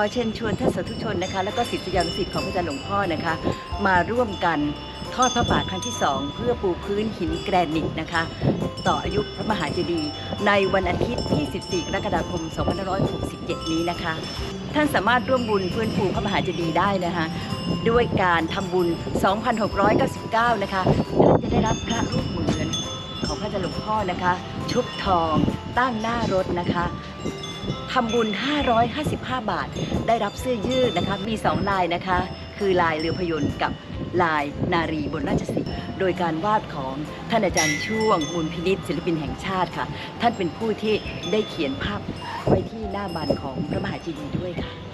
ขอเชิญชวนท่านสาธุชนนะคะ แล้วก็ศิษยานุศิษย์ของพระอาจารย์หลวงพ่อนะคะ มาร่วมกันทอดพระบาทครั้งที่ 2 เพื่อปูพื้นหินแกรนิตนะคะ ต่ออายุพระมหาเจดีย์ในวันอาทิตย์ที่14กรกฎาคม 2567 นี้นะคะ ท่านสามารถร่วมบุญฟื้นฟูพระมหาเจดีย์ได้นะคะ ด้วยการทำบุญ 2,699 นะคะท่านจะได้รับพระรูปเหมือนของพระอาจารย์หลวงพ่อนะคะ ชุบทองตั้งหน้ารถนะคะ ทำบุญ 555 บาท ได้รับเสื้อยืดนะคะ มี 2 ลายนะคะ คือลายเรือพยนต์กับลายนารีบนราชสีห์โดยการวาดของท่านอาจารย์ช่วงมูลพินิษศิลปินแห่งชาติค่ะ ท่านเป็นผู้ที่ได้เขียนภาพไว้ที่หน้าบานของพระมหาจดีนด้วยค่ะ